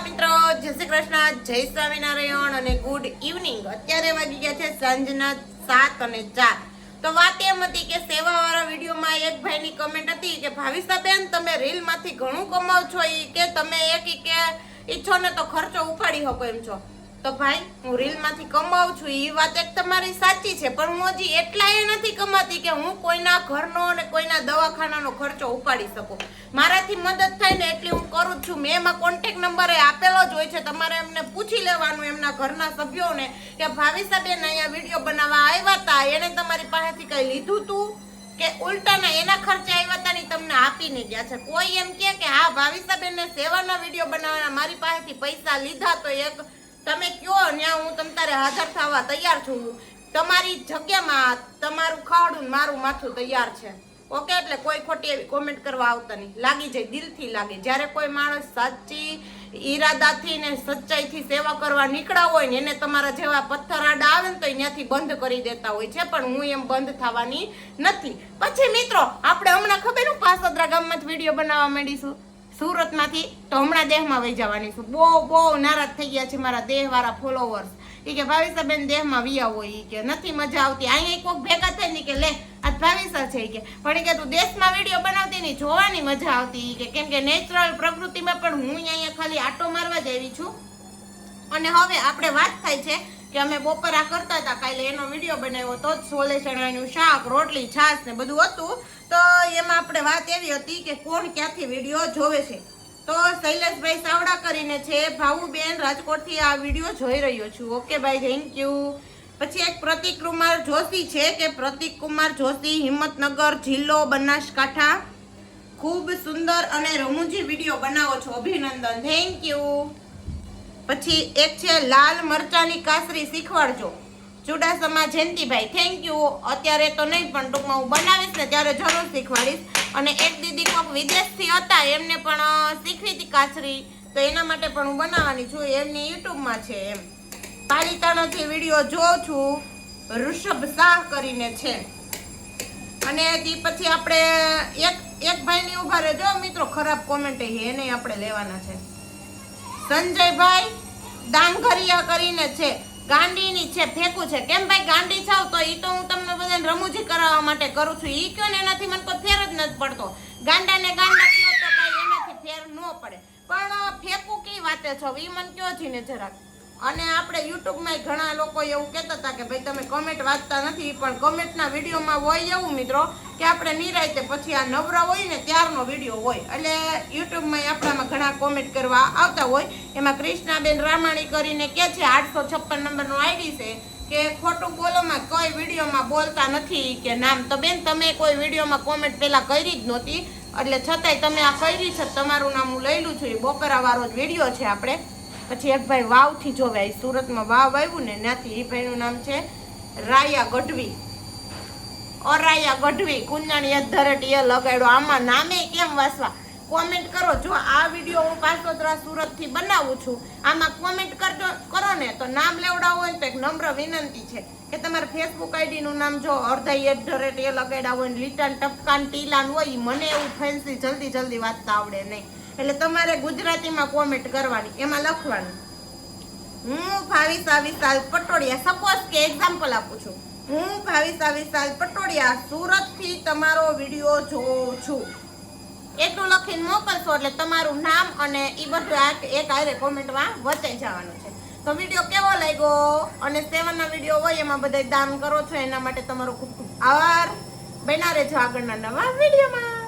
મિત્રો, જય શ્રી કૃષ્ણ, જય સ્વામિનારાયણ અને ગુડ ઇવનિંગ અત્યારે વાગી ગયા છે સાંજના સાત અને ચાર. તો વાત એમ હતી કે સેવાવાળા વિડીયોમાં એક ભાઈની કમેન્ટ હતી કે ભાવિસાબેન તમે રીલમાંથી ઘણું કમાવ છો એ કે તમે એક કે ઈચ્છો ને તો ખર્ચો ઉપાડી શકો એમ છો. તો ભાઈ, હું રીલમાંથી કમાઉં છું એ વાત એક તમારી સાચી છે, પણ હું હજી એટલા એ નથી કમાતી કે હું કોઈના ઘરનો અને કોઈના દવાખાનાનો ખર્ચો ઉપાડી શકું. મારાથી મદદ થાય ને એટલી હું કરું છું. મેં એમાં કોન્ટેક નંબર આપેલો જ હોય છે. તમારે એમને પૂછી લેવાનું એમના ઘરના સભ્યોને કે ભાવિસાબેન અહીંયા વીડિયો બનાવવા આવ્યા હતા એણે તમારી પાસેથી કઈ લીધું તું? કે ઉલટાના એના ખર્ચે આવ્યા હતા ને તમને આપીને ગયા છે? કોઈ એમ કે કે, હા ભાવિસાબેનને સેવાના વીડિયો બનાવવાના, મારી પાસેથી પૈસા લીધા તો એક તમે કયો ત્યાં હું તમ તારે હાજર થવા તૈયાર છું. તમારી જગ્યામાં તમારું ખાવડું મારું માથું તૈયાર છે. ઓકે? એટલે કોઈ ખોટી એવી કોમેન્ટ કરવા આવતા નહીં. લાગી જાય, દિલથી લાગે. જ્યારે કોઈ માણસ સાચી ઈરાદાથી ને સચ્ચાઈથી સેવા કરવા નીકળ્યા હોય ને, એને તમારા જેવા પથ્થર આડા આવે ને તો ત્યાંથી બંધ કરી દેતા હોય છે. પણ હું એમ બંધ થવાની નથી. પછી મિત્રો, આપણે હમણાં ખબર હું પાસોદરા ગામમાં જ વીડિયો બનાવવા માંડીશું. સુરતમાંથી તો દેહમાં વહી જવાની છું. બહુ બહુ નારાજ થઈ ગયા છે મારા દેહવાળા ફોલોવર્સ એ કે ભાવિસાબેન દેહમાં વિયા હોય કે નથી મજા આવતી. અહીંયા કોઈક ભેગા થાય ને કે લે આ ભાવિસા છે કે. પણ કે તું દેશમાં વીડિયો બનાવતી નહીં જોવાની મજા આવતી. કે કેમ કે નેચરલ પ્રકૃતિમાં પણ હું અહીંયા ખાલી આટો મારવા જ આવી છું. અને હવે આપણે વાત થાય છે કે અમે બપોરા કરતા હતા, કાલે એનો વીડિયો બનાવ્યો તો જ સોલે ચણાનું શાક, રોટલી છાશ ને બધું હતું. તો એમાં આપણે વાત એવી હતી કે કોણ ક્યાંથી વીડિયો જોવે છે. તો શૈલેષભાઈ સાવડા કરીને છે, ભાવુબેન રાજકોટથી આ વીડિયો જોઈ રહ્યો છું. ઓકે ભાઈ થેન્ક યુ પછી એક પ્રતિક કુમાર જોશી છે કે પ્રતિક કુમાર જોશી હિંમતનગર જિલ્લો બનાસકાંઠા. ખૂબ સુંદર અને રમૂજી વીડિયો બનાવો છો. અભિનંદન. થેન્ક યુ પછી એક છે લાલ મરચાની કાસરી શીખવાડજો. ચુડાસમા જયંતિભાઈ થેન્ક યુ અત્યારે તો નહીં, પણ ટૂંકમાં હું બનાવીશ ને ત્યારે જરૂર શીખવાડીશ. અને એક દીદી કોક વિદેશથી હતા, એમને પણ શીખવી હતી કાચરી તો એના માટે પણ હું બનાવવાની છું એમની યુટ્યુબમાં છે એમ. પાલિતાણાથી વીડિયો જોઉં છું, ઋષભ શાહ કરીને છે. અને તે પછી આપણે એક એક ભાઈની ઊભા રહેજો, મિત્રો, ખરાબ કોમેન્ટ એને આપણે લેવાના છે. સંજયભાઈ ડાંગરિયા કરીને છે, ગાંડીની છે, ફેંકું છે. કેમ ભાઈ, ગાંડી છાવ તો એ તો હું તમને બધાને રમૂજી કરાવવા માટે કરું છું. એ કયો ને એનાથી મને કોઈ ફેર જ નથી પડતો. ગાંડાને ગાંડા કયો તો કાંઈ એનાથી ફેર ન પડે. પણ ફેંકું કઈ વાતે છો? એ મને કયો છે ને જરાક? અને આપણે યુટ્યુબમાં ઘણા લોકો એવું કહેતા હતા કે ભાઈ તમે કોમેન્ટ વાંચતા નથી, પણ કોમેન્ટના વિડીયોમાં હોય એવું મિત્રો કે આપણે નિરાયતે પછી આ નવરા હોય ને ત્યારનો વીડિયો હોય. એટલે યુટ્યુબમાં આપણામાં ઘણા કોમેન્ટ કરવા આવતા હોય. એમાં કૃષ્ણાબેન રામાણી કરીને કે છે, આઠસો છપ્પન નંબરનો આઈડી છે કે ખોટું બોલોમાં કોઈ વિડીયોમાં બોલતા નથી કે નામ. તો બેન, તમે કોઈ વિડીયોમાં કોમેન્ટ પહેલાં કરી જ નહોતી. એટલે છતાંય તમે આ કરી છે, તમારું નામ હું લઈલું છું. એ બોકરાવાળો જ વીડિયો છે આપણે. પછી એક ભાઈ વાવથી જોવે અહીં સુરતમાં વાવ આવ્યું ને ત્યાંથી એ ભાઈનું નામ છે રાયા ગઢવી. અરાયા ગઢવી કુંજાણી ધરટી એ લગાડ્યો. આમાં નામે કેમ વાસવા કોમેન્ટ કરો. જો આ વીડિયો હું પાસોદરા સુરતથી બનાવું છું, આમાં કોમેન્ટ કરજો, કરો ને. તો નામ લેવડાવો હોય તો એક નમ્ર વિનંતી છે કે તમારે ફેસબુક આઈડીનું નામ જો અડધા એટ ધ રેટ એ લગાડ્યા હોય લીટાન ટપકાન ટીલાન હોય મને એવું ફેન્સી જલ્દી જલ્દી વાંચતા આવડે નહીં. એટલે તમારે ગુજરાતીમાં કોમેન્ટ કરવાની, એમાં લખવાનું. હું ભાવિશા વિશાલ પટોડિયા સપોઝ કે એક્ઝામ્પલ આપું છું. હું ભાવિશા વિશાલ પટોડિયા સુરતથી તમારો વીડિયો જોઉં છું. એટલું લખીને મોકલશો એટલે તમારું નામ અને એ બધું એક આરે કોમેન્ટમાં વચે જવાનું છે. તો વીડિયો કેવો લાગ્યો? અને સેવનના વીડિયો હોય એમાં બધા દાન કરો છો, એના માટે તમારો ખૂબ ખૂબ આભાર. બના છો આગળના નવા વિડીયોમાં.